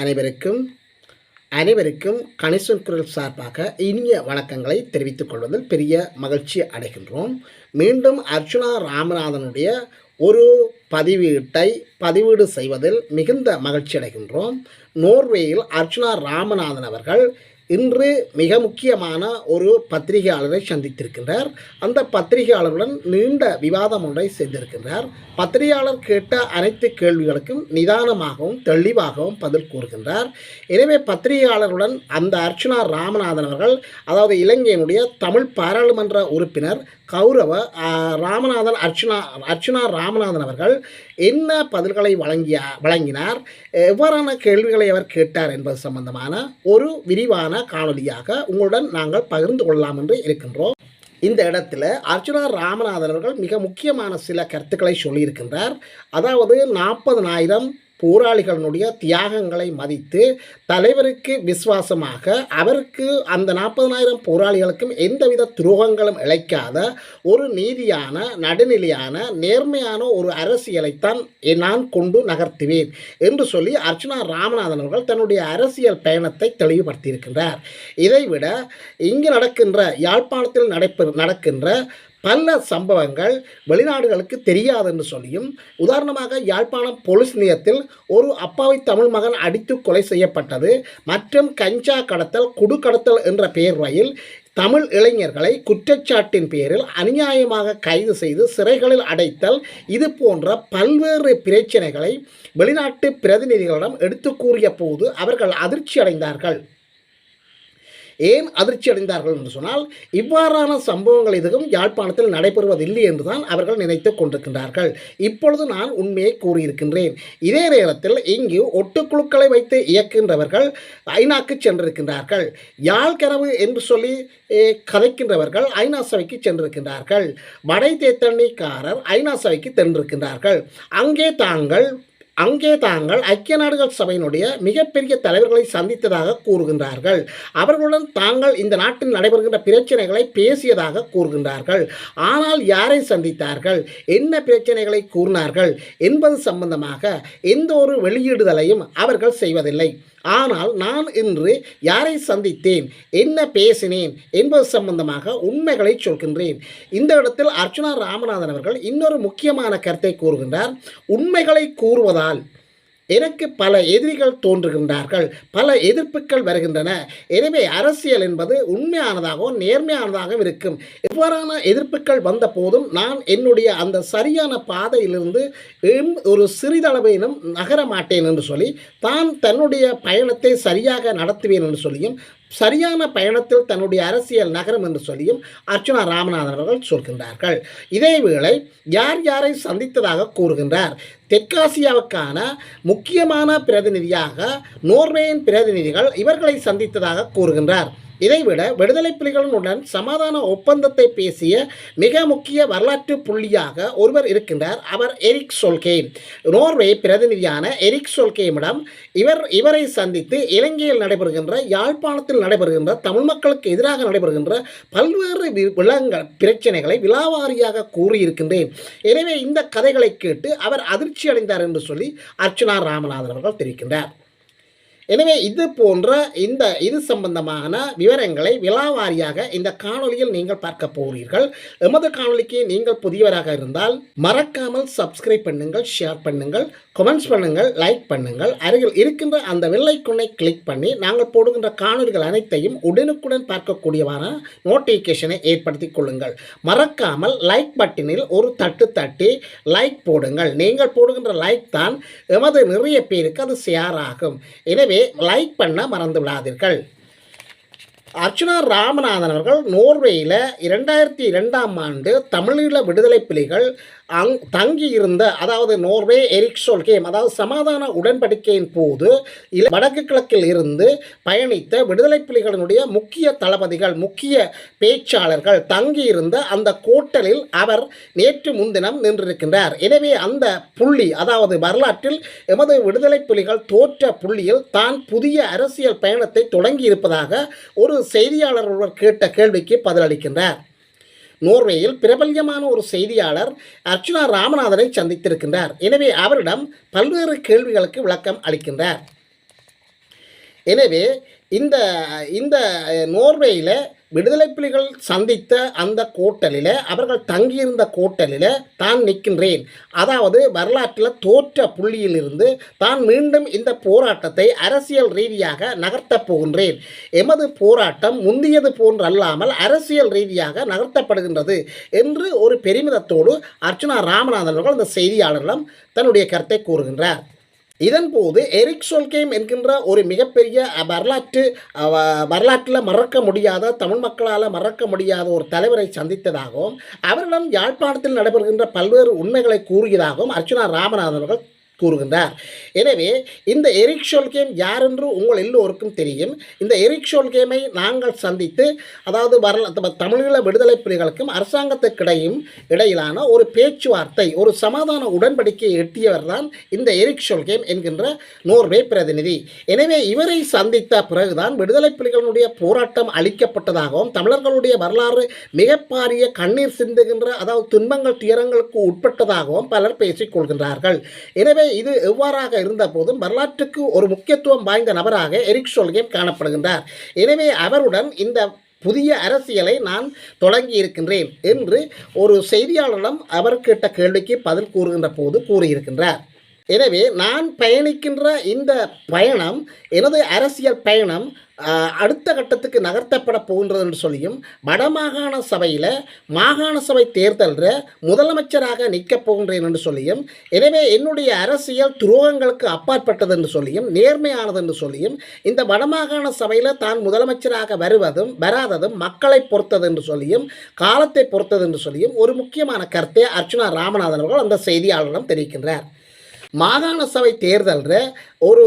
அனைவருக்கும் அனைவருக்கும் கணேசன் குரல் சார்பாக இனிய வணக்கங்களை தெரிவித்துக் கொள்வதில் பெரிய மகிழ்ச்சி அடைகின்றோம். மீண்டும் அர்ச்சுனா ராமநாதனுடைய ஒரு பதிவீட்டை பதிவீடு செய்வதில் மிகுந்த மகிழ்ச்சி அடைகின்றோம். நோர்வேயில் அர்ச்சுனா ராமநாதன் அவர்கள் இன்று மிக முக்கியமான ஒரு பத்திரிகையாளரை சந்தித்திருக்கின்றார். அந்த பத்திரிகையாளருடன் நீண்ட விவாதம் ஒன்றை செய்திருக்கின்றார். பத்திரிகையாளர் கேட்ட அனைத்து கேள்விகளுக்கும் நிதானமாகவும் தெளிவாகவும் பதில் கூறுகின்றார். எனவே பத்திரிகையாளருடன் அந்த அர்ச்சனா ராமநாதன் அவர்கள் அதாவது இலங்கையினுடைய தமிழ் பாராளுமன்ற உறுப்பினர் கௌரவ ராமநாதன் அர்ச்சனா அர்ச்சனா ராமநாதன் அவர்கள் என்ன பதில்களை வழங்கிய வழங்கினார்? எவ்வாறான கேள்விகளை அவர் கேட்டார் என்பது சம்பந்தமான ஒரு விரிவான காணொலியாக உங்களுடன் நாங்கள் பகிர்ந்து கொள்ளலாம் என்று இருக்கின்றோம். இந்த இடத்துல அர்ஜுனா ராமநாதன் அவர்கள் மிக முக்கியமான சில கருத்துக்களை சொல்லியிருக்கின்றார். அதாவது நாற்பதனாயிரம் போராளிகளினுடைய தியாகங்களை மதித்து தலைவருக்கு விசுவாசமாக அவருக்கு அந்த நாற்பதனாயிரம் போராளிகளுக்கும் எந்தவித துரோகங்களும் இழைக்காத ஒரு நீதியான நடுநிலையான நேர்மையான ஒரு அரசியலைத்தான் நான் கொண்டு நகர்த்துவேன் என்று சொல்லி அர்ச்சுனா ராமநாதன் அவர்கள் தன்னுடைய அரசியல் பயணத்தை தெளிவுபடுத்தியிருக்கின்றார். இதைவிட இங்கு நடக்கின்ற யாழ்ப்பாணத்தில் நடைபெற நடக்கின்ற பல சம்பவங்கள் வெளிநாடுகளுக்கு தெரியாதுன்னு சொல்லியும் உதாரணமாக யாழ்ப்பாணம் போலீஸ் நிலையத்தில் ஒரு அப்பாவி தமிழ் மகன் அடித்து கொலை செய்யப்பட்டது மற்றும் கஞ்சா கடத்தல் குடு கடத்தல் என்ற பெயர் பெயர்வையில் தமிழ் இளைஞர்களை குற்றச்சாட்டின் பேரில் அநியாயமாக கைது செய்து சிறைகளில் அடைத்தல் இது போன்ற பல்வேறு பிரச்சனைகளை வெளிநாட்டு பிரதிநிதிகளிடம் எடுத்து கூறிய போது அவர்கள் அதிர்ச்சி அடைந்தார்கள் ஏன் அதிர்ச்சி அடைந்தார்கள் என்று சொன்னால் இவ்வாறான சம்பவங்கள் எதுவும் யாழ்ப்பாணத்தில் நடைபெறுவதில்லை என்றுதான் அவர்கள் நினைத்து கொண்டிருக்கின்றார்கள். இப்பொழுது நான் உண்மையை கூறியிருக்கின்றேன். இதே நேரத்தில் இங்கு ஒட்டுக்குழுக்களை வைத்து இயக்குகின்றவர்கள் ஐநாக்கு சென்றிருக்கின்றார்கள். யாழ் கனவு என்று சொல்லி கதைக்கின்றவர்கள் ஐநா சபைக்கு சென்றிருக்கின்றார்கள். வடை தேத்தண்ணிக்காரர் ஐநா சபைக்கு சென்றிருக்கின்றார்கள். அங்கே தாங்கள் அங்கே தாங்கள் ஐக்கிய நாடுகள் சபையினுடைய மிகப்பெரிய தலைவர்களை சந்தித்ததாக கூறுகின்றார்கள். அவர்களுடன் தாங்கள் இந்த நாட்டில் நடைபெறுகின்ற பிரச்சனைகளை பேசியதாக கூறுகின்றார்கள். ஆனால் யாரை சந்தித்தார்கள்? என்ன பிரச்சனைகளை கூறினார்கள்? என்பது சம்பந்தமாக எந்த ஒரு வெளியிடுதலையும் அவர்கள் செய்வதில்லை. ஆனால் நான் இன்று யாரை சந்தித்தேன்? என்ன பேசினேன்? என்பது சம்பந்தமாக உண்மைகளை சொல்கின்றேன். இந்த இடத்தில் அர்ச்சுனா ராமநாதன் அவர்கள் இன்னொரு முக்கியமான கருத்தை கூறுகின்றார். உண்மைகளை கூறுவதால். எனக்கு பல எதிரிகள் தோன்றுகின்றார்கள் பல எதிர்ப்புகள் வருகின்றன. எனவே அரசியல் என்பது உண்மையானதாகவும் நேர்மையானதாகவும் இருக்கும். எவ்வாறான எதிர்ப்புகள் வந்த போதும் நான் என்னுடைய அந்த சரியான பாதையிலிருந்து ஒரு சிறிதளவேனும் நகர மாட்டேன் என்று சொல்லி தான் தன்னுடைய பயணத்தை சரியாக நடத்துவேன் என்று சொல்லியும் சரியான பயணத்தில் தன்னுடைய அரசியல் நகரம் என்று சொல்லியும் அர்ச்சனா ராமநாதன் அவர்கள் சொல்கின்றார்கள். இதேவேளை யார் யாரை சந்தித்ததாக கூறுகின்றார்? தெற்காசியாவுக்கான முக்கியமான பிரதிநிதியாக நோர்வேயின் பிரதிநிதிகள் இவர்களை சந்தித்ததாக கூறுகின்றார். இதைவிட விடுதலை புலிகளுடன் சமாதான ஒப்பந்தத்தை பேசிய மிக முக்கிய வரலாற்று புள்ளியாக ஒருவர் இருக்கின்றார். அவர் எரிக் சொல்கேம் நோர்வே பிரதிநிதியான எரிக் சொல்கேமிடம் இவர் இவரை சந்தித்து இலங்கையில் நடைபெறுகின்ற யாழ்ப்பாணத்தில் நடைபெறுகின்ற தமிழ் மக்களுக்கு எதிராக நடைபெறுகின்ற பல்வேறு வி- பிரச்சனைகளை விலாவாரியாக கூறியிருக்கின்றேன். எனவே இந்த கதைகளை கேட்டு அவர் அதிர்ச்சி அடைந்தார் என்று சொல்லி அர்ச்சனா ராமநாதன் அவர்கள் தெரிவிக்கின்றார். எனவே இது போன்ற இந்த இது சம்பந்தமான விவரங்களை விலாவாரியாக இந்த காணொளியில் நீங்கள் பார்க்க போகிறீர்கள். எமது காணொளிக்கு நீங்கள் புதியவராக இருந்தால் மறக்காமல் சப்ஸ்கிரைப் பண்ணுங்கள் ஷேர் பண்ணுங்கள் கமெண்ட்ஸ் பண்ணுங்கள் லைக் பண்ணுங்கள். அருகில் இருக்கின்ற அந்த வெள்ளைக்குண்ணை கிளிக் பண்ணி நாங்கள் போடுகின்ற காணொளிகள் அனைத்தையும் உடனுக்குடன் பார்க்கக்கூடியவான நோட்டிஃபிகேஷனை ஏற்படுத்தி கொள்ளுங்கள். மறக்காமல் லைக் பட்டனில் ஒரு தட்டு தட்டி லைக் போடுங்கள். நீங்கள் போடுகின்ற லைக் தான் எமது நிறைய பேருக்கு அது ஷேர் ஆகும். எனவே லைக் பண்ண மறந்து விடாதீர்கள் அர்ச்சுனா ராமநாதன் அவர்கள் நோர்வேயில் இரண்டாயிரத்தி இரண்டாம் ஆண்டு தமிழீழ விடுதலை புலிகள் அங் தங்கியிருந்த அதாவது நோர்வே எரிக்சோல்கேம் அதாவது சமாதான உடன்படிக்கையின் போது இல வடக்கு கிழக்கில் இருந்து பயணித்த விடுதலை புலிகளினுடைய முக்கிய தளபதிகள் முக்கிய பேச்சாளர்கள் தங்கியிருந்த அந்த கோட்டலில் அவர் நேற்று முன்தினம் நின்றிருக்கின்றார். எனவே அந்த புள்ளி அதாவது வரலாற்றில் எமது விடுதலை புலிகள் தோற்ற புள்ளியில் தான் புதிய அரசியல் பயணத்தை தொடங்கி இருப்பதாக ஒரு செய்தியாளர் ஒருவர் கேட்ட கேள்விக்கு பதிலளிக்கின்றார். நோர்வேயில் பிரபல்யமான ஒரு செய்தியாளர் அர்ச்சுனா ராமநாதனை சந்தித்திருக்கின்றார். எனவே அவரிடம் பல்வேறு கேள்விகளுக்கு விளக்கம் அளிக்கின்றார். எனவே இந்த இந்த நோர்வேயில் விடுதலை புலிகள் சந்தித்த அந்த கோட்டலில் அவர்கள் தங்கியிருந்த கோட்டலில் தான் நிற்கின்றேன். அதாவது வரலாற்றில் தோற்ற புள்ளியிலிருந்து தான் மீண்டும் இந்த போராட்டத்தை அரசியல் ரீதியாக நகர்த்தப் போகின்றேன். எமது போராட்டம் முந்தியது போன்றல்லாமல் அரசியல் ரீதியாக நகர்த்தப்படுகின்றது என்று ஒரு பெருமிதத்தோடு அர்ச்சுனா ராமநாதன் அவர்கள் அந்த செய்தியாளர்களிடம் தன்னுடைய கருத்தை கூறுகின்றார். இதன்போது எரிக் சொல்கேம் என்கின்ற ஒரு மிகப்பெரிய வரலாற்று வரலாற்றில் மறக்க முடியாத தமிழ் மக்களால் மறக்க முடியாத ஒரு தலைவரை சந்தித்ததாகவும் அவரிடம் யாழ்ப்பாணத்தில் நடைபெறுகின்ற பல்வேறு உண்மைகளை கூறியதாகவும் அர்ச்சுனா ராமநாதன் அவர்கள் கூறுகின்றார். எனவே இந்த எரிக் ஷோல்கேம் யார் என்று உங்கள் எல்லோருக்கும் தெரியும். இந்த எரிக் ஷோல்கேமை நாங்கள் சந்தித்து அதாவது வரல தமிழீழ விடுதலை புலிகளுக்கும் அரசாங்கத்துக்கிடையும் இடையிலான ஒரு பேச்சுவார்த்தை ஒரு சமாதான உடன்படிக்கையை எட்டியவர் தான் இந்த எரிக் ஷோல்கேம் என்கின்ற நோர்வே பிரதிநிதி. எனவே இவரை சந்தித்த பிறகுதான் விடுதலை புலிகளுடைய போராட்டம் அளிக்கப்பட்டதாகவும் தமிழர்களுடைய வரலாறு மிகப்பாரிய கண்ணீர் சிந்துகின்ற அதாவது துன்பங்கள் துயரங்களுக்கு உட்பட்டதாகவும் பலர் பேசிக் கொள்கின்றார்கள். எனவே இது எவ்வாறாக இருந்த போதும் வரலாற்றுக்கு ஒரு முக்கியத்துவம் வாய்ந்த நபராக எரிக் சோல்கேம் காணப்படுகின்றார். எனவே அவருடன் இந்த புதிய அரசியலை நான் தொடங்கி இருக்கின்றேன் என்று ஒரு செய்தியாளரிடம் அவர் கேட்ட கேள்விக்கு பதில் கூறுகின்ற போது கூறியிருக்கின்றார். எனவே நான் பயணிக்கின்ற இந்த பயணம் எனது அரசியல் பயணம் அடுத்த கட்டத்துக்கு நகர்த்தப்பட போகின்றது என்று சொல்லியும் வடமாகாண சபையில் மாகாண சபை தேர்தலில் முதலமைச்சராக நிற்கப் போகின்றேன் என்று சொல்லியும் எனவே என்னுடைய அரசியல் துரோகங்களுக்கு அப்பாற்பட்டது என்று சொல்லியும் நேர்மையானது என்று சொல்லியும் இந்த வடமாகாண சபையில் தான் முதலமைச்சராக வருவதும் வராததும் மக்களை பொறுத்தது என்று சொல்லியும் காலத்தை பொறுத்தது என்று சொல்லியும் ஒரு முக்கியமான கருத்தை அர்ச்சுனா ராமநாதன் அவர்கள் அந்த செய்தியாளரிடம் தெரிவிக்கின்றார். மாகாண சபை தேர்தலில் ஒரு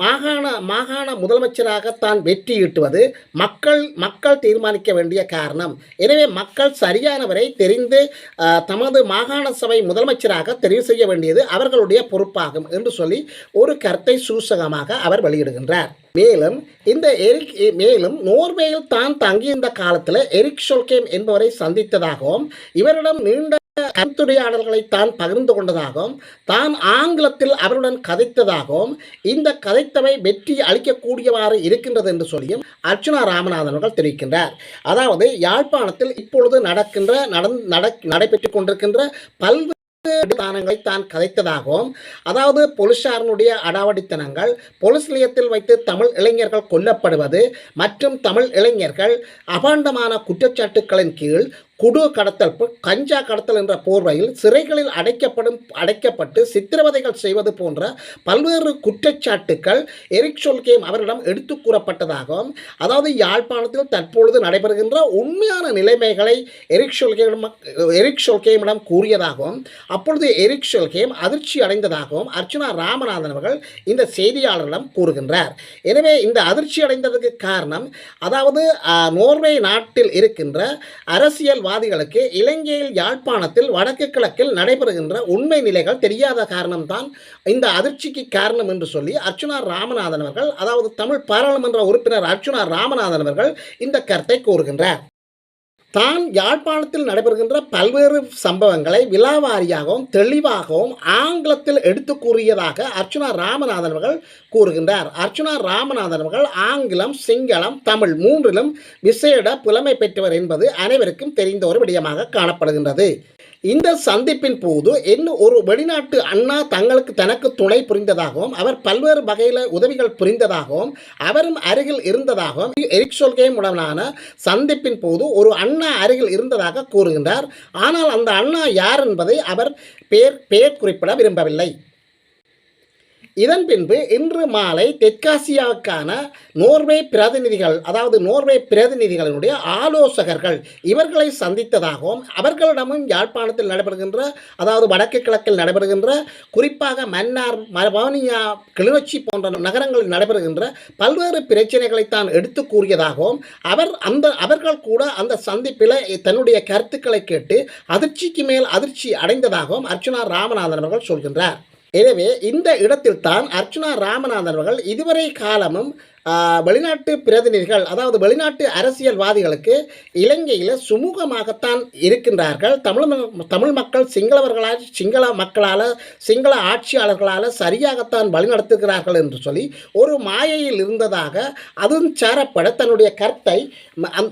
மாகாண மாகாண முதலமைச்சராக தான் வெற்றியீட்டுவது மக்கள் மக்கள் தீர்மானிக்க வேண்டிய காரணம். எனவே மக்கள் சரியானவரை தெரிந்து தமது மாகாண சபை முதலமைச்சராக தெரிவு செய்ய வேண்டியது அவர்களுடைய பொறுப்பாகும் என்று சொல்லி ஒரு கருத்தை சூசகமாக அவர் வெளியிடுகின்றார். மேலும் இந்த எரிக் மேலும் நோர்வேயில் தான் தங்கியிருந்த காலத்தில் எரிக் ஷோல்கேம் என்பவரை சந்தித்ததாகவும் இவரிடம் நீண்ட கருத்துரையாடல்களை தான் பகிர்ந்து கொண்டதாகவும் தான் ஆங்கிலத்தில் அவருடன் கதைத்ததாகவும் இந்த கதைத்தவை வெற்றி அளிக்கக்கூடியவாறு இருக்கின்றது என்று சொல்லியும் அர்ச்சுனா ராமநாதன் அவர்கள் தெரிவிக்கின்றார். அதாவது யாழ்ப்பாணத்தில் இப்பொழுது நடக்கின்ற நடந் நட நடைபெற்றுக் கொண்டிருக்கின்ற பல்வேறு தானங்களை தான் கதைத்ததாகவும் அதாவது போலீசாரனுடைய அடாவடித்தனங்கள் போலீஸ் நிலையத்தில் வைத்து தமிழ் இளைஞர்கள் கொல்லப்படுவது மற்றும் தமிழ் இளைஞர்கள் அபாண்டமான குற்றச்சாட்டுக்களின் கீழ் குடு கடத்தல் கஞ்சா கடத்தல் என்ற போர்வையில் சிறைகளில் அடைக்கப்படும் அடைக்கப்பட்டு சித்திரவதைகள் செய்வது போன்ற பல்வேறு குற்றச்சாட்டுக்கள் எரிக் சொல்கேம் அவரிடம் எடுத்து கூறப்பட்டதாகவும் அதாவது யாழ்ப்பாணத்தில் தற்பொழுது நடைபெறுகின்ற உண்மையான நிலைமைகளை எரிக் சொல்கேம் எரிக் சொல்கேமிடம் கூறியதாகவும் அப்பொழுது எரிக் சொல்கேம் அதிர்ச்சி அடைந்ததாகவும் அர்ச்சனா ராமநாதன் அவர்கள் இந்த செய்தியாளரிடம் கூறுகின்றார். எனவே இந்த அதிர்ச்சி அடைந்ததுக்கு காரணம் அதாவது நோர்வே நாட்டில் இருக்கின்ற அரசியல் அரசியல்வாதிகளுக்கு இலங்கையில் யாழ்ப்பாணத்தில் வடக்கு கிழக்கில் நடைபெறுகின்ற உண்மை நிலைகள் தெரியாத காரணம்தான் இந்த அதிர்ச்சிக்கு காரணம் என்று சொல்லி அர்ச்சுனா ராமநாதன் அவர்கள் அதாவது தமிழ் பாராளுமன்ற உறுப்பினர் அர்ச்சுனா ராமநாதன் அவர்கள் இந்த கருத்தை கூறுகின்றார். தான் யாழ்ப்பாணத்தில் நடைபெறுகின்ற பல்வேறு சம்பவங்களை விலாவாரியாகவும் தெளிவாகவும் ஆங்கிலத்தில் எடுத்து கூறியதாக அர்ச்சுனா ராமநாதன் அவர்கள் கூறுகின்றார். அர்ச்சுனா ராமநாதன் அவர்கள் ஆங்கிலம் சிங்களம் தமிழ் மூன்றிலும் விசேட புலமை பெற்றவர் என்பது அனைவருக்கும் தெரிந்த ஒரு விடயமாக காணப்படுகின்றது. இந்த சந்திப்பின் போது இன்னும் ஒரு வெளிநாட்டு அண்ணா தங்களுக்கு தனக்கு துணை புரிந்ததாகவும் அவர் பல்வேறு வகையில் உதவிகள் புரிந்ததாகவும் அவரும் அருகில் இருந்ததாகவும் எரிக் உடனான சந்திப்பின் போது ஒரு அண்ணா அருகில் இருந்ததாக கூறுகின்றார். ஆனால் அந்த அண்ணா யார் என்பதை அவர் பெயர் பெயர் குறிப்பிட விரும்பவில்லை. இதன் பின்பு இன்று மாலை தெற்காசியாவுக்கான நோர்வே பிரதிநிதிகள் அதாவது நோர்வே பிரதிநிதிகளினுடைய ஆலோசகர்கள் இவர்களை சந்தித்ததாகவும் அவர்களிடமும் யாழ்ப்பாணத்தில் நடைபெறுகின்ற அதாவது வடக்கு கிழக்கில் நடைபெறுகின்ற குறிப்பாக மன்னார் மரபானியா கிளிநொச்சி போன்ற நகரங்களில் நடைபெறுகின்ற பல்வேறு பிரச்சனைகளை தான் எடுத்து கூறியதாகவும் அவர் அந்த அவர்கள் கூட அந்த சந்திப்பில் தன்னுடைய கருத்துக்களை கேட்டு அதிர்ச்சிக்கு மேல் அதிர்ச்சி அடைந்ததாகவும் அர்ச்சுனா ராமநாதன் அவர்கள் சொல்கின்றார். எனவே இந்த இடத்தில் தான் அர்ச்சுனா ராமநாதன் அவர்கள் இதுவரை காலமும் வெளிநாட்டு பிரதிநிதிகள் அதாவது வெளிநாட்டு அரசியல்வாதிகளுக்கு இலங்கையில் சுமூகமாகத்தான் இருக்கின்றார்கள். தமிழ் ம- தமிழ் மக்கள் சிங்களவர்களால் சிங்கள மக்களால் சிங்கள ஆட்சியாளர்களால் சரியாகத்தான் வழிநடத்துகிறார்கள் என்று சொல்லி ஒரு மாயையில் இருந்ததாக அதன் சாரப்பட தன்னுடைய கருத்தை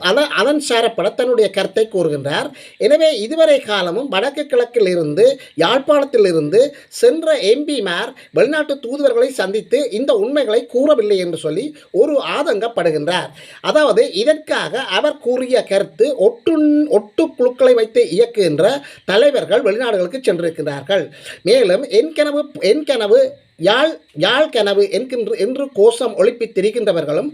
அதன் அதன் சாரப்பட தன்னுடைய கருத்தை கூறுகின்றார். எனவே இதுவரை காலமும் வடக்கு கிழக்கில் இருந்து யாழ்ப்பாணத்தில் இருந்து சென்ற எம்பிமார் வெளிநாட்டு தூதுவர்களை சந்தித்து இந்த உண்மைகளை கூறவில்லை என்று சொல்லி ஒரு ஆதங்கப்படுகின்றார். அதாவது இதற்காக அவர் கூறிய கருத்து ஒட்டு ஒட்டு குழுக்களை வைத்து இயக்குகின்ற தலைவர்கள் வெளிநாடுகளுக்கு சென்றிருக்கிறார்கள் மேலும் என் கனவு என் கனவு யாழ் யாழ் கனவு என்கின்ற என்று கோஷம் ஒழிப்பி திரிகின்றவர்களும்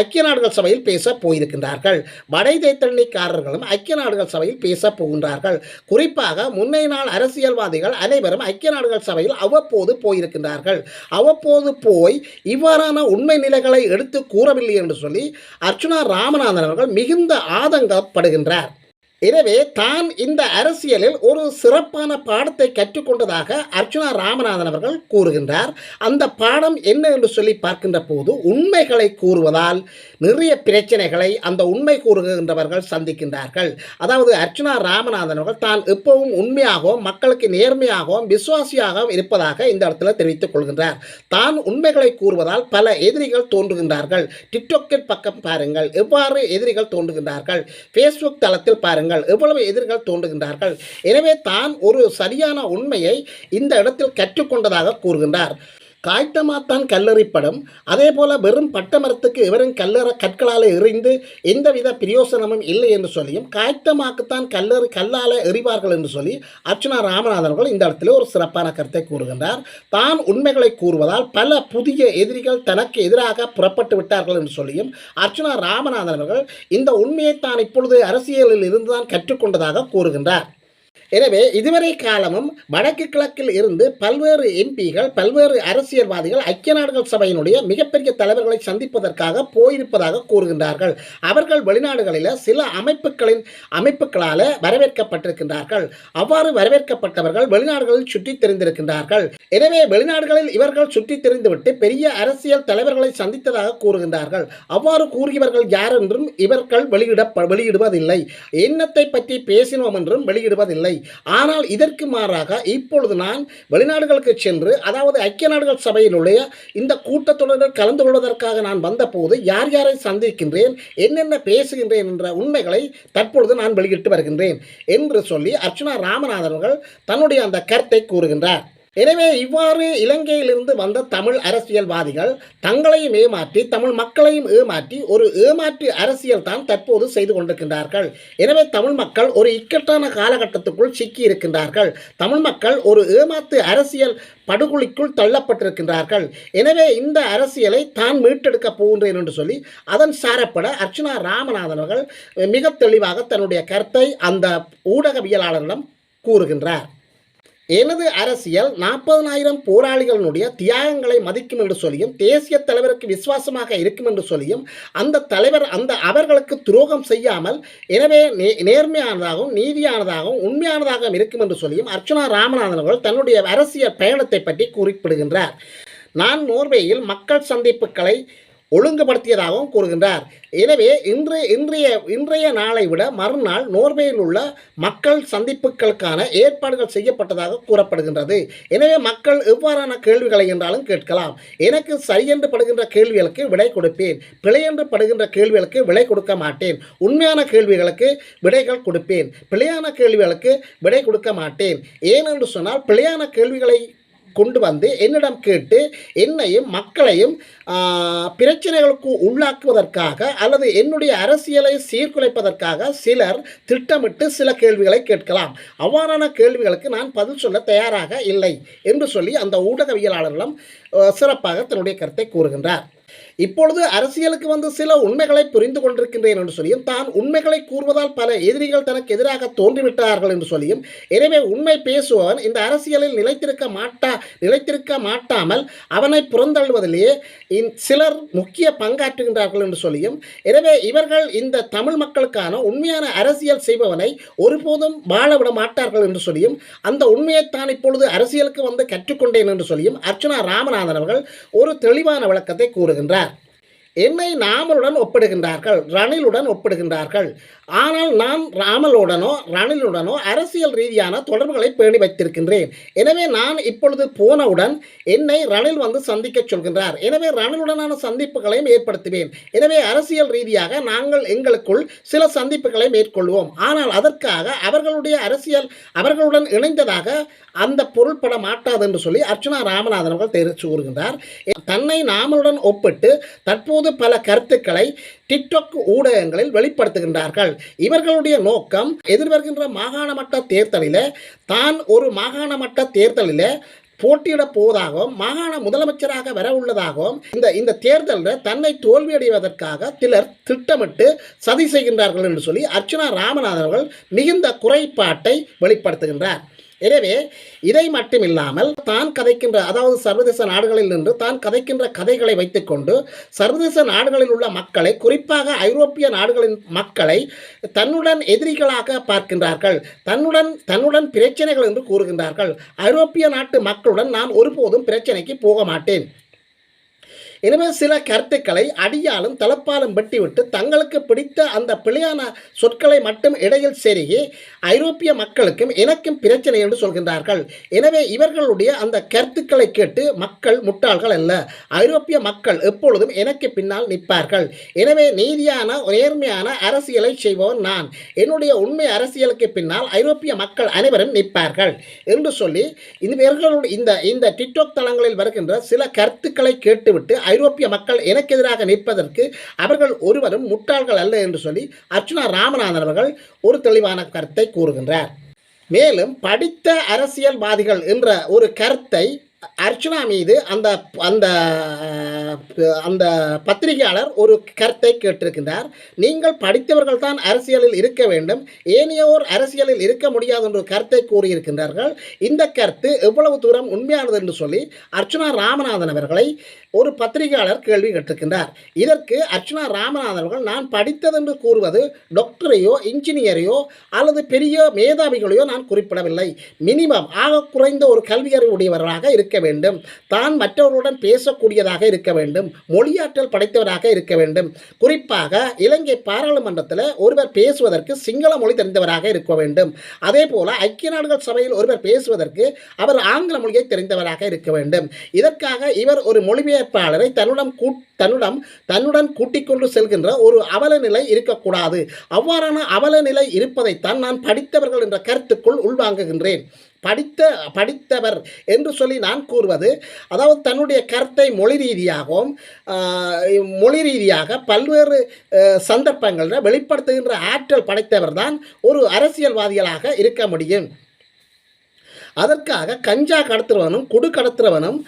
ஐக்கிய நாடுகள் சபையில் பேச போயிருக்கின்றார்கள். வடை தேத்தண்ணிக்காரர்களும் ஐக்கிய நாடுகள் சபையில் பேச போகின்றார்கள். குறிப்பாக முன்னைய நாள் அரசியல்வாதிகள் அனைவரும் ஐக்கிய நாடுகள் சபையில் அவ்வப்போது போயிருக்கின்றார்கள். அவ்வப்போது போய் இவ்வாறான உண்மை நிலைகளை எடுத்து கூறவில்லை என்று சொல்லி அர்ச்சுனா ராமநாதன் அவர்கள் மிகுந்த ஆதங்கப்படுகின்றார். எனவே தான் இந்த அரசியலில் ஒரு சிறப்பான பாடத்தை கற்றுக்கொண்டதாக அர்ச்சுனா ராமநாதன் அவர்கள் கூறுகின்றார். அந்த பாடம் என்ன என்று சொல்லி பார்க்கின்ற போது உண்மைகளை கூறுவதால் நிறைய பிரச்சனைகளை அந்த உண்மை கூறுகின்றவர்கள் சந்திக்கின்றார்கள். அதாவது அர்ச்சுனா ராமநாதன் அவர்கள் தான் எப்பவும் உண்மையாகவும் மக்களுக்கு நேர்மையாகவும் விசுவாசியாகவும் இருப்பதாக இந்த இடத்துல தெரிவித்துக் கொள்கின்றார். தான் உண்மைகளை கூறுவதால் பல எதிரிகள் தோன்றுகின்றார்கள். டிக்டாக்கில் பக்கம் பாருங்கள். எவ்வாறு எதிரிகள் தோன்றுகின்றார்கள்? ஃபேஸ்புக் தளத்தில் பாருங்கள். எவ்வளவு எதிர்கள் தோன்றுகின்றார்கள்? எனவே தான் ஒரு சரியான உண்மையை இந்த இடத்தில் கற்றுக்கொண்டதாக கூறுகின்றார். காய்த்தமாத்தான் படம் அதே போல் வெறும் பட்டமரத்துக்கு இவரும் கல்லற கற்களால் எறிந்து எந்தவித பிரயோசனமும் இல்லை என்று சொல்லியும் காய்த்தமாக்குத்தான் கல்லறி கல்லால் எறிவார்கள் என்று சொல்லி அர்ச்சுனா ராமநாதன் அவர்கள் இந்த இடத்துல ஒரு சிறப்பான கருத்தை கூறுகின்றார். தான் உண்மைகளை கூறுவதால் பல புதிய எதிரிகள் தனக்கு எதிராக புறப்பட்டு விட்டார்கள் என்று சொல்லியும் அர்ச்சுனா ராமநாதன் அவர்கள் இந்த உண்மையை தான் இப்பொழுது அரசியலில் இருந்துதான் கற்றுக்கொண்டதாக கூறுகின்றார். எனவே இதுவரை காலமும் வடக்கு கிழக்கில் இருந்து பல்வேறு எம்பிகள் பல்வேறு அரசியல்வாதிகள் ஐக்கிய நாடுகள் சபையினுடைய மிகப்பெரிய தலைவர்களை சந்திப்பதற்காக போயிருப்பதாக கூறுகின்றார்கள். அவர்கள் வெளிநாடுகளில் சில அமைப்புகளின் அமைப்புகளால் வரவேற்கப்பட்டிருக்கின்றார்கள். அவ்வாறு வரவேற்கப்பட்டவர்கள் வெளிநாடுகளில் சுற்றித் தெரிந்திருக்கின்றார்கள். எனவே வெளிநாடுகளில் இவர்கள் சுற்றித் தெரிந்துவிட்டு பெரிய அரசியல் தலைவர்களை சந்தித்ததாக கூறுகின்றார்கள். அவ்வாறு கூறியவர்கள் யார் என்றும் இவர்கள் வெளியிட வெளியிடுவதில்லை. எண்ணத்தை பற்றி பேசினோம் என்றும் வெளியிடுவதில்லை. ஆனால் இதற்கு மாறாக இப்பொழுது நான் வெளிநாடுகளுக்கு சென்று அதாவது ஐக்கிய நாடுகள் சபையினுடைய இந்த கூட்டத்தொடரில் கலந்து கொள்வதற்காக நான் வந்தபோது யார் யாரை சந்திக்கின்றேன் என்னென்ன பேசுகின்றேன் என்ற உண்மைகளை தற்பொழுது நான் வெளியிட்டு வருகின்றேன் என்று சொல்லி அர்ச்சுனா ராமநாதன் அவர்கள் தன்னுடைய அந்த கருத்தை கூறுகின்றார். எனவே இவ்வாறு இலங்கையிலிருந்து வந்த தமிழ் அரசியல்வாதிகள் தங்களையும் ஏமாற்றி தமிழ் மக்களையும் ஏமாற்றி ஒரு ஏமாற்று அரசியல் தான் தற்போது செய்து கொண்டிருக்கின்றார்கள். எனவே தமிழ் மக்கள் ஒரு இக்கட்டான காலகட்டத்துக்குள் சிக்கி இருக்கின்றார்கள். தமிழ் மக்கள் ஒரு ஏமாத்து அரசியல் படுகொலிக்குள் தள்ளப்பட்டிருக்கின்றார்கள். எனவே இந்த அரசியலை தான் மீட்டெடுக்க போகின்றேன் என்று சொல்லி அதன் சாரப்பட அர்ச்சுனா ராமநாதன் அவர்கள் மிக தெளிவாக தன்னுடைய கருத்தை அந்த ஊடகவியலாளரிடம் கூறுகின்றார். எனது அரசியல் நாற்பதனாயிரம் போராளிகளினுடைய தியாகங்களை மதிக்கும் என்று சொல்லியும் தேசிய தலைவருக்கு விசுவாசமாக இருக்கும் என்று சொல்லியும் அந்த தலைவர் அந்த அவர்களுக்கு துரோகம் செய்யாமல் எனவே நே- நேர்மையானதாகவும் நீதியானதாகவும் உண்மையானதாகவும் இருக்கும் என்று சொல்லியும் அர்ச்சனா ராமநாதன் அவர்கள் தன்னுடைய அரசியல் பயணத்தை பற்றி குறிப்பிடுகின்றார். நான் நோர்வேயில் மக்கள் சந்திப்புகளை ஒழுங்குபடுத்தியதாகவும் கூறுகின்றார். எனவே இன்றைய இன்றைய இன்றைய நாளை விட மறுநாள் நோர்வேயில் உள்ள மக்கள் சந்திப்புகளுக்கான ஏற்பாடுகள் செய்யப்பட்டதாக கூறப்படுகின்றது. எனவே மக்கள் எவ்வாறான கேள்விகளை என்றாலும் கேட்கலாம். எனக்கு சரியென்று படுகின்ற கேள்விகளுக்கு விடை கொடுப்பேன். பிழையென்று படுகின்ற கேள்விகளுக்கு விடை கொடுக்க மாட்டேன். உண்மையான கேள்விகளுக்கு விடைகள் கொடுப்பேன். பிழையான கேள்விகளுக்கு விடை கொடுக்க மாட்டேன். ஏனென்று சொன்னால் பிழையான கேள்விகளை கொண்டு வந்து என்னிடம் கேட்டு என்னையும் மக்களையும் பிரச்சனைகளுக்கு உள்ளாக்குவதற்காக அல்லது என்னுடைய அரசியலை சீர்குலைப்பதற்காக சிலர் திட்டமிட்டு சில கேள்விகளை கேட்கலாம். அவ்வாறான கேள்விகளுக்கு நான் பதில் சொல்ல தயாராக இல்லை என்று சொல்லி அந்த ஊடகவியலாளர்களும் சிறப்பாக தன்னுடைய கருத்தை கூறுகின்றார். இப்பொழுது அரசியலுக்கு வந்து சில உண்மைகளை புரிந்து கொண்டிருக்கின்றேன் என்று சொல்லியும் தான் உண்மைகளை கூறுவதால் பல எதிரிகள் தனக்கு எதிராக தோன்றிவிட்டார்கள் என்று சொல்லியும் எனவே உண்மை பேசுபவன் இந்த அரசியலில் நிலைத்திருக்க மாட்டா நிலைத்திருக்க மாட்டாமல் அவனை புறந்தள்ளுவதிலேயே சிலர் முக்கிய பங்காற்றுகின்றார்கள் என்று சொல்லியும் எனவே இவர்கள் இந்த தமிழ் மக்களுக்கான உண்மையான அரசியல் செய்பவனை ஒருபோதும் வாழவிட மாட்டார்கள் என்று சொல்லியும் அந்த உண்மையைத்தான் இப்பொழுது அரசியலுக்கு வந்து கற்றுக்கொண்டேன் என்று சொல்லியும் அர்ச்சனா ராமநாதன் அவர்கள் ஒரு தெளிவான விளக்கத்தை கூறுகின்றார். என்னை நாமலுடன் ஒப்பிடுகின்றார்கள் ரணிலுடன் ஒப்பிடுகின்றார்கள். ஆனால் நான் ராமலுடனோ ரணிலுடனோ அரசியல் ரீதியான தொடர்புகளை பேணி வைத்திருக்கின்றேன். எனவே நான் இப்பொழுது போனவுடன் என்னை ரணில் வந்து சந்திக்க சொல்கின்றார். எனவே ரணிலுடனான சந்திப்புகளையும் ஏற்படுத்துவேன். எனவே அரசியல் ரீதியாக நாங்கள் எங்களுக்குள் சில சந்திப்புகளை மேற்கொள்வோம். ஆனால் அதற்காக அவர்களுடைய அரசியல் அவர்களுடன் இணைந்ததாக அந்த பொருள்பட மாட்டாது என்று சொல்லி அர்ச்சனா ராமநாதன் அவர்கள் தெரிவித்து கூறுகின்றார். தன்னை நாமலுடன் ஒப்பிட்டு தற்போது பல கருத்துக்களை டிக்டாக் ஊடகங்களில் வெளிப்படுத்துகின்றார்கள். இவர்களுடைய நோக்கம் எதிர்வருகின்ற மாகாண மட்ட தேர்தலில் தான் ஒரு மாகாண மட்ட தேர்தலில் போட்டியிடப் போவதாகவும் மாகாண முதலமைச்சராக வர உள்ளதாகவும் இந்த இந்த தேர்தலில் தன்னை தோல்வியடைவதற்காக சிலர் திட்டமிட்டு சதி செய்கின்றார்கள் என்று சொல்லி அர்ச்சனா ராமநாதன் அவர்கள் மிகுந்த குறைபாட்டை வெளிப்படுத்துகின்றார். எனவே இதை மட்டுமில்லாமல் தான் கதைக்கின்ற அதாவது சர்வதேச நாடுகளில் நின்று தான் கதைக்கின்ற கதைகளை வைத்துக்கொண்டு சர்வதேச நாடுகளில் உள்ள மக்களை குறிப்பாக ஐரோப்பிய நாடுகளின் மக்களை தன்னுடன் எதிரிகளாக பார்க்கின்றார்கள். தன்னுடன் தன்னுடன் பிரச்சனைகள் என்று கூறுகின்றார்கள். ஐரோப்பிய நாட்டு மக்களுடன் நான் ஒருபோதும் பிரச்சனைக்கு போக மாட்டேன். எனவே சில கருத்துக்களை அடியாலும் தலப்பாலும் வெட்டிவிட்டு தங்களுக்கு பிடித்த அந்த பிழையான சொற்களை மட்டும் இடையில் செருகி ஐரோப்பிய மக்களுக்கும் எனக்கும் பிரச்சனை என்று சொல்கின்றார்கள். எனவே இவர்களுடைய அந்த கருத்துக்களை கேட்டு மக்கள் முட்டாள்கள் அல்ல. ஐரோப்பிய மக்கள் எப்பொழுதும் எனக்கு பின்னால் நிற்பார்கள். எனவே நீதியான நேர்மையான அரசியலை செய்பவன் நான். என்னுடைய உண்மை அரசியலுக்கு பின்னால் ஐரோப்பிய மக்கள் அனைவரும் நிற்பார்கள் என்று சொல்லி இந்த இவர்களுடைய இந்த இந்த டிக்டாக் தளங்களில் வருகின்ற சில கருத்துக்களை கேட்டுவிட்டு ஐரோப்பிய மக்கள் எனக்கு எதிராக நிற்பதற்கு அவர்கள் ஒருவரும் முட்டாள்கள் அல்ல என்று சொல்லி அர்ச்சுனா ராமநாதன் அவர்கள் ஒரு தெளிவான கருத்தை கூறுகின்றார். மேலும் படித்த அரசியல்வாதிகள் என்ற ஒரு கருத்தை அர்ச்சனா மீது அந்த அந்த அந்த பத்திரிகையாளர் ஒரு கருத்தை கேட்டிருக்கின்றார். நீங்கள் படித்தவர்கள் தான் அரசியலில் இருக்க வேண்டும். ஏனையோர் அரசியலில் இருக்க முடியாது என்ற கருத்தை கூறியிருக்கின்றார்கள். இந்த கருத்து எவ்வளவு தூரம் உண்மையானது என்று சொல்லி அர்ச்சனா ராமநாதன் அவர்களை ஒரு பத்திரிகையாளர் கேள்வி கேட்டிருக்கின்றார். இதற்கு அர்ச்சனா ராமநாதன் அவர்கள் நான் படித்தது என்று கூறுவது டாக்டரையோ இன்ஜினியரையோ அல்லது பெரிய மேதாவிகளையோ நான் குறிப்பிடவில்லை. மினிமம் ஆக குறைந்த ஒரு கல்வியறிவு உடையவர்களாக இருக்க வேண்டும். தான் மற்றவர்களுடன் பேசக்கூடியதாக இருக்க வேண்டும். மொழியாற்றல் படைத்தவராக இருக்க வேண்டும். குறிப்பாக இலங்கை பாராளுமன்றத்தில் ஒருவர் பேசுவதற்கு சிங்கள மொழி தெரிந்தவராக இருக்க வேண்டும். அதே போல ஐக்கிய நாடுகள் சபையில் ஒருவர் பேசுவதற்கு அவர் ஆங்கில மொழியை தெரிந்தவராக இருக்க வேண்டும். இதற்காக இவர் ஒரு மொழிபெயர்ப்பாளரை தன்னுடன் கூட் தன்னுடன் தன்னுடன் கூட்டிக் கொண்டு செல்கின்ற ஒரு அவல நிலை இருக்கக்கூடாது. அவ்வாறான அவல நிலை இருப்பதைத்தான் நான் படித்தவர்கள் என்ற கருத்துக்குள் உள்வாங்குகின்றேன். படித்த படித்தவர் என்று சொல்லி நான் கூறுவது அதாவது தன்னுடைய கருத்தை மொழி ரீதியாகவும் மொழி ரீதியாக பல்வேறு சந்தர்ப்பங்களில் வெளிப்படுத்துகின்ற ஆற்றல் படைத்தவர் தான் ஒரு அரசியல்வாதிகளாக இருக்க முடியும். அதற்காக கஞ்சா கடத்துறவனும் குடு கடத்துறவனும்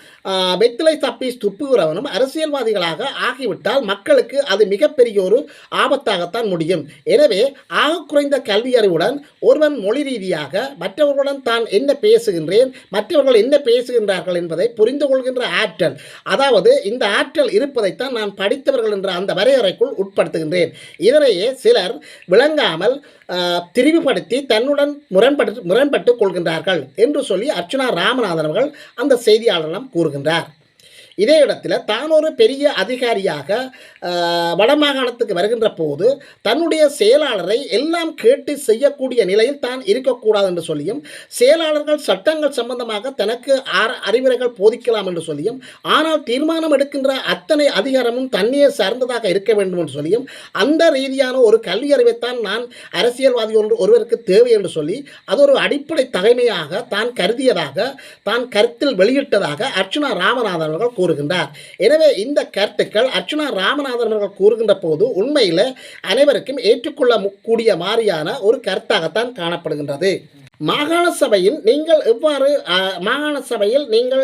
வெத்திலை தப்பி துப்புகிறவனும் அரசியல்வாதிகளாக ஆகிவிட்டால் மக்களுக்கு அது மிகப்பெரிய ஒரு ஆபத்தாகத்தான் முடியும். எனவே ஆக குறைந்த கல்வி அறிவுடன் ஒருவன் மொழி ரீதியாக மற்றவர்களுடன் தான் என்ன பேசுகின்றேன் மற்றவர்கள் என்ன பேசுகின்றார்கள் என்பதை புரிந்து கொள்கின்ற ஆற்றல். அதாவது இந்த ஆற்றல் இருப்பதைத்தான் நான் படித்தவர்கள் என்ற அந்த வரையறைக்குள் உட்படுத்துகின்றேன். இதனையே சிலர் விளங்காமல் திரிவுபடுத்தி தன்னுடன் முரண்பட்டு முரண்பட்டு கொள்கின்றார்கள் என்று சொல்லி அர்ச்சுனா ராமநாதன் அவர்கள் அந்த செய்தியாளரிடம் கூறுகின்றார். இதே இடத்துல தான் ஒரு பெரிய அதிகாரியாக வடமாகாணத்துக்கு வருகின்ற போது தன்னுடைய செயலாளரை எல்லாம் கேட்டு செய்யக்கூடிய நிலையில் தான் இருக்கக்கூடாது என்று சொல்லியும் செயலாளர்கள் சட்டங்கள் சம்பந்தமாக தனக்கு அறிவுரைகள் போதிக்கலாம் என்று சொல்லியும் ஆனால் தீர்மானம் எடுக்கின்ற அத்தனை அதிகாரமும் தன்னையே சார்ந்ததாக இருக்க வேண்டும் என்று சொல்லியும் அந்த ரீதியான ஒரு கல்வி அறிவைத்தான் நான் அரசியல்வாதி ஒன்று ஒருவருக்கு தேவை என்று சொல்லி அது ஒரு அடிப்படை தகைமையாக தான் கருதியதாக தான் கருத்தில் வெளியிட்டதாக அர்ச்சுனா ராமநாதன் அவர்கள் கூறுகின்றார். எனவே இந்த கருத்துக்கள் அர்ச்சுனா ராமநாதன் அவர்கள் கூறுகின்ற போது உண்மையில் அனைவருக்கும் ஏற்றுக்கொள்ள கூடிய மாதிரியான ஒரு கருத்தாகத்தான் காணப்படுகின்றது. மாகாண சபையில் நீங்கள் எவ்வாறு மாகாண சபையில் நீங்கள்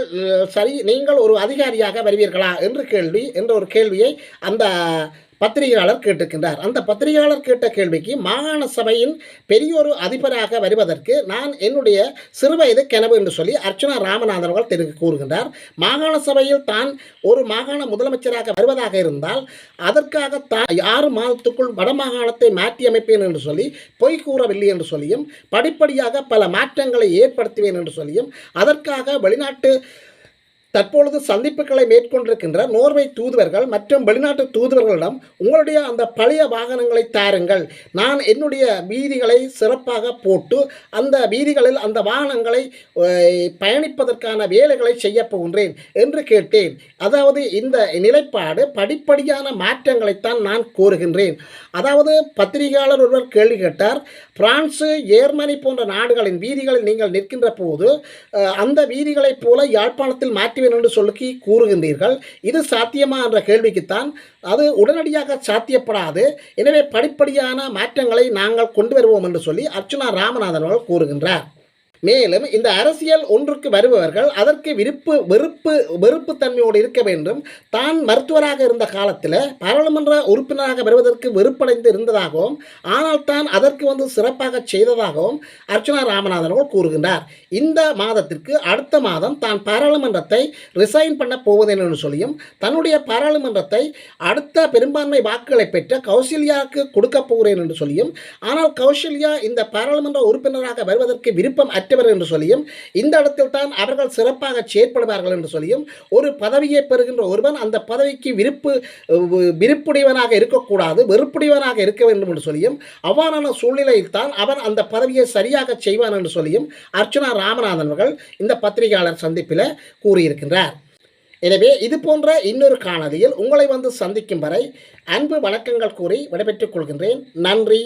சரி நீங்கள் ஒரு அதிகாரியாக வருவீர்களா? என்று கேள்வி என்ற ஒரு கேள்வியை அந்த பத்திரிகையாளர் கேட்டிருக்கின்றார். அந்த பத்திரிகையாளர் கேட்ட கேள்விக்கு மாகாண சபையின் பெரியொரு அதிபராக வருவதற்கு நான் என்னுடைய சிறுவயது கனவு என்று சொல்லி அர்ச்சனா ராமநாதன் அவர்கள் தெரிவித்து கூறுகின்றார். மாகாண சபையில் தான் ஒரு மாகாண முதலமைச்சராக வருவதாக இருந்தால் அதற்காக தான் ஆறு மாதத்துக்குள் வடமாகாணத்தை மாற்றியமைப்பேன் என்று சொல்லி பொய் கூறவில்லை என்று சொல்லியும் படிப்படியாக பல மாற்றங்களை ஏற்படுத்துவேன் என்று சொல்லியும் அதற்காக வெளிநாட்டு தற்பொழுது சந்திப்புகளை மேற்கொண்டிருக்கின்ற நோர்வே தூதுவர்கள் மற்றும் வெளிநாட்டு தூதுவர்களிடம் உங்களுடைய அந்த பழைய வாகனங்களை தாருங்கள். நான் என்னுடைய வீதிகளை சிறப்பாக போட்டு அந்த வீதிகளில் அந்த வாகனங்களை பயணிப்பதற்கான வேலைகளை செய்ய போகின்றேன் என்று கேட்டேன். அதாவது இந்த நிலைப்பாடு படிப்படியான மாற்றங்களைத்தான் நான் கோருகின்றேன். அதாவது பத்திரிகையாளர் ஒருவர் கேள்வி கேட்டார் பிரான்சு ஜெர்மனி போன்ற நாடுகளின் வீதிகளில் நீங்கள் நிற்கின்ற போது அந்த வீதிகளைப் போல யாழ்ப்பாணத்தில் மாற்றி சாத்தியம் என்று சொல்லி கூறுகின்றீர்கள். இது சாத்தியமா என்ற கேள்விக்குத்தான் அது உடனடியாக சாத்தியப்படாது. எனவே படிப்படியான மாற்றங்களை நாங்கள் கொண்டு வருவோம் என்று சொல்லி அர்ச்சுனா ராமநாதன் அவர்கள் கூறுகின்றார். மேலும் இந்த அரசியல் ஒன்றுக்கு வருபவர்கள் அதற்கு விருப்பு வெறுப்பு வெறுப்பு தன்மையோடு இருக்க வேண்டும். தான் மருத்துவராக இருந்த காலத்தில் பாராளுமன்ற உறுப்பினராக வருவதற்கு வெறுப்படைந்து இருந்ததாகவும் ஆனால் தான் அதற்கு வந்து சிறப்பாக செய்ததாகவும் அர்ச்சனா ராமநாதன் அவர்கள் கூறுகின்றார். இந்த மாதத்திற்கு அடுத்த மாதம் தான் பாராளுமன்றத்தை ரிசைன் பண்ண போவதென்று சொல்லியும் தன்னுடைய பாராளுமன்றத்தை அடுத்த பெரும்பான்மை வாக்குகளை பெற்ற கௌசல்யாவுக்கு கொடுக்க போகிறேன் என்று சொல்லியும் ஆனால் கௌசல்யா இந்த பாராளுமன்ற உறுப்பினராக வருவதற்கு விருப்பம் அற்றவர் என்று சொல்லியும் இந்த இடத்தில் தான் அவர்கள் சிறப்பாக செயற்படுவார்கள் என்று சொல்லியும் ஒரு பதவியை பெறுகின்ற ஒருவன் அந்த பதவிக்கு விருப்பு விருப்புடையவனாக இருக்கக்கூடாது வெறுப்புடையவனாக இருக்க வேண்டும் என்று சொல்லியும் அவ்வாறான சூழ்நிலையில் தான் அவன் அந்த பதவியை சரியாக செய்வான் என்று சொல்லியும் அர்ச்சுனா ராமநாதன் அவர்கள் இந்த பத்திரிகையாளர் சந்திப்பில் கூறியிருக்கின்றார். எனவே இது போன்ற இன்னொரு காணொலியில் உங்களை வந்து சந்திக்கும் வரை அன்பு வணக்கங்கள் கூறி விடைபெற்றுக் கொள்கின்றேன். நன்றி.